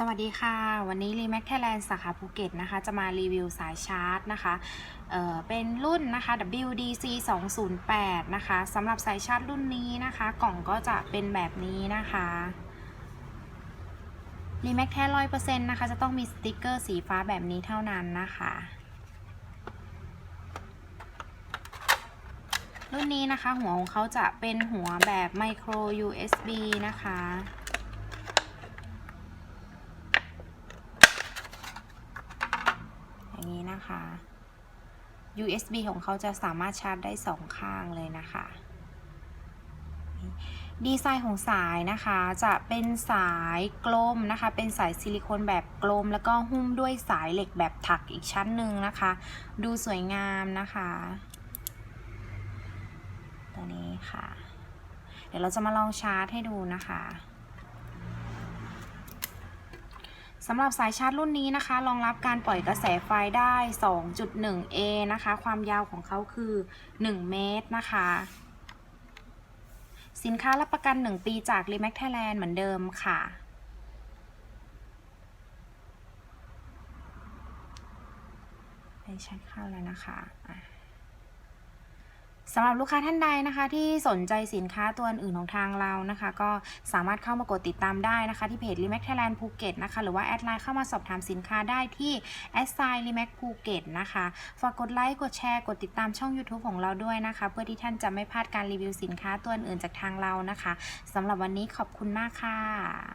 สวัสดีค่ะ วันนี้ r e m a x Thailand สาขาภูเก็ตนะคะ จะมารีวิวสายชาร์จนะคะเเป็นรุ่นนะคะ WDC 208นะคะสำหรับสายชาร์จรุ่นนี้นะคะ กล่องก็จะเป็นแบบนี้นะคะ r e m a x แท้ร้อยเปอร์เซ็นต์นะคะ จะต้องมีสติกเกอร์สีฟ้าแบบนี้เท่านั้นนะคะ รุ่นนี้นะคะหัวของเขาจะเป็นหัวแบบ micro USB นะคะ อย่าง นะคะ USB ของเขาจะสามารถชาร์จได้สองข้างเลยนะคะ ดีไซน์ของสายนะคะจะเป็นสายกลมนะคะ เป็นสายซิลิโคนแบบกลม แล้วก็หุ้มด้วยสายเหล็กแบบถักอีกชั้นหนึ่งนะคะ ดูสวยงามนะคะ ตัวนี้ค่ะ เดี๋ยวเราจะมาลองชาร์จให้ดูนะคะ สำหรับสายชาร์จรุ่นนี้นะคะ รองรับการปล่อยกระแสไฟได้ 2.1A นะคะ ความยาวของเขาคือ 1 เมตรนะคะ สินค้ารับประกัน 1 ปีจาก r e m a x Thailand เหมือนเดิมค่ะ ไปเช็คเข้าแล้วนะคะ สำหรับลูกค้าท่านใดนะคะ ที่สนใจสินค้าตัวอื่นของทางเรานะคะ ก็สามารถเข้ามากดติดตามได้นะคะ ที่เพจ r e m a x Thailand ภูเก็ตนะคะหรือว่าแอดไลน์เข้ามาสอบถามสินค้าได้ที่ a d s i g n r e m a x ภูเก็ตนะคะฝากกดไลค์กดแชร์กดติดตามช่อง YouTube ของเราด้วยนะคะ เพื่อที่ท่านจะไม่พลาดการรีวิวสินค้าตัวอื่นจากทางเรานะคะสำหรับวันนี้ขอบคุณมากค่ะ